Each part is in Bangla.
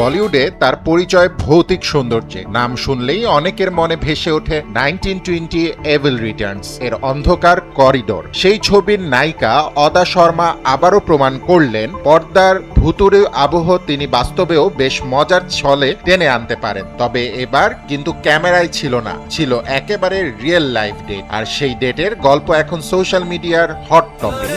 বলিউডে তার পরিচয় ভৌতিক সৌন্দর্যে। নাম শুনলেই অনেকের মনে ভেসে ওঠে নাইনটিন টোয়েন্টি এভিল রিটার্নস, এর অন্ধকার করিডোর। সেই ছবির নায়িকা অদা শর্মা আবারও প্রমাণ করলেন, পর্দার ভুতুরে আবহ তিনি বাস্তবেও বেশ মজার ছলে টেনে আনতে পারেন। তবে এবার কিন্তু ক্যামেরায় ছিল না, ছিল একেবারে রিয়েল লাইফ ডেট। আর সেই ডেটের গল্প এখন সোশ্যাল মিডিয়ার হট টপিক।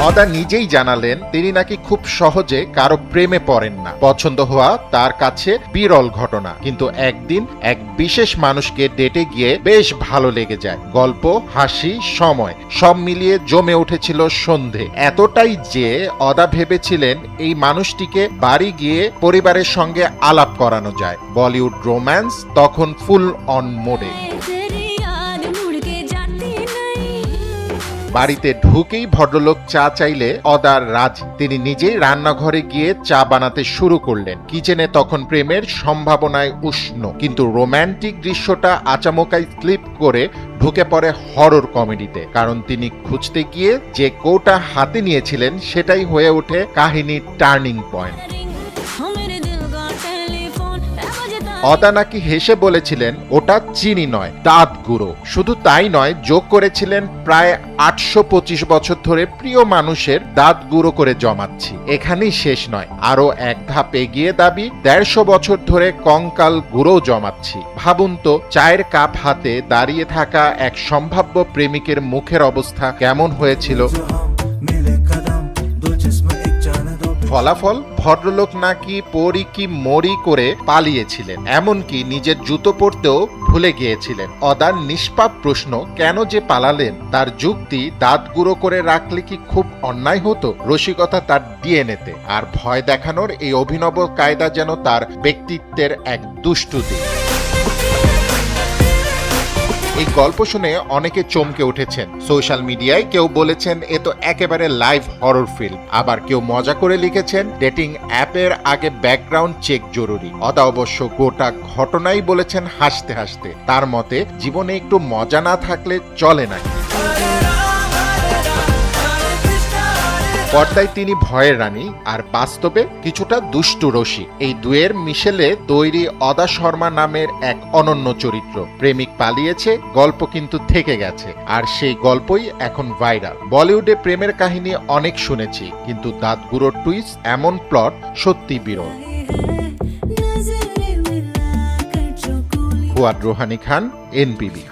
অদা নিজেই জানালেন, তিনি নাকি খুব সহজে কারও প্রেমে পড়েন না। পছন্দ হওয়া তার কাছে বিরল ঘটনা। কিন্তু একদিন এক বিশেষ মানুষকে ডেটে গিয়ে বেশ ভালো লেগে যায়। গল্প, হাসি, সময়, সব মিলিয়ে জমে উঠেছিল সন্ধে। এতটাই যে অদা ভেবেছিলেন এই মানুষটিকে বাড়ি গিয়ে পরিবারের সঙ্গে আলাপ করানো যায়। বলিউড রোম্যান্স তখন ফুল অন মোডে। বাড়িতে ঢুকেই ভদ্রলোক চা চাইলে অদার রাজ। তিনি নিজেই রান্নাঘরে গিয়ে চা বানাতে শুরু করলেন। কিচেনে তখন প্রেমের সম্ভাবনায় উষ্ণ। কিন্তু রোম্যান্টিক দৃশ্যটা আচামকাই স্লিপ করে ঢুকে পড়ে হরর কমেডিতে। কারণ তিনি খুঁজতে গিয়ে যে কৌটা হাতে নিয়েছিলেন সেটাই হয়ে ওঠে কাহিনীর টার্নিং পয়েন্ট। অদা নাকি হেসে বলেছিলেন, ওটা চিনি নয়, দাঁত গুঁড়ো। শুধু তাই নয়, যোগ করেছিলেন প্রায় আটশো পঁচিশ বছর ধরে প্রিয় মানুষের দাঁত গুঁড়ো করে জমাচ্ছি। এখানেই শেষ নয় আরও এক ধাপ এগিয়ে দাবি, দেড়শো বছর ধরে কঙ্কাল গুঁড়ো জমাচ্ছি। ভাবুন তো, চায়ের কাপ হাতে দাঁড়িয়ে থাকা এক সম্ভাব্য প্রেমিকের মুখের অবস্থা কেমন হয়েছিল? ফলাফল ভদ্রলোক নাকি পরি কি মরি করে পালিয়েছিলেন? এমনকি নিজের জুতো পরতেও ভুলে গিয়েছিলেন। অদার নিষ্পাপ প্রশ্ন, কেন যে পালালেন? তার যুক্তি দাঁত গুঁড়ো করে রাখলে কি খুব অন্যায় হতো? রসিকতা তার ডিএনএতে। আর ভয় দেখানোর এই অভিনব কায়দা যেন তার ব্যক্তিত্বের এক দুষ্টু দিক। গল্প শুনে অনেকে চমকে উঠেছেন। সোশ্যাল মিডিয়ায় কেউ বলেছেন, এ তো একেবারে লাইভ হরর ফিল্ম। আবার কেউ মজা করে লিখেছেন, ডেটিং অ্যাপের আগে ব্যাকগ্রাউন্ড চেক জরুরি। অদা অবশ্য গোটা ঘটনাই বলেছেন হাসতে হাসতে। তার মতে, জীবনে একটু মজা না থাকলে চলে না। পর্দায় তিনি ভয়ের রানী আর বাস্তবে কিছুটা দুষ্টু রশি এই দুয়ের মিশেলে তৈরি অদা শর্মা নামের এক অনন্য চরিত্র। প্রেমিক পালিয়েছে গল্প কিন্তু থেকে গেছে আর সেই গল্পই এখন ভাইরাল। বলিউডে প্রেমের কাহিনী অনেক শুনেছি কিন্তু দাঁতগুড়োর টুইস্ট এমন প্লট সত্যি বিরল। ফুয়াদ রোহানি খান এনপিবি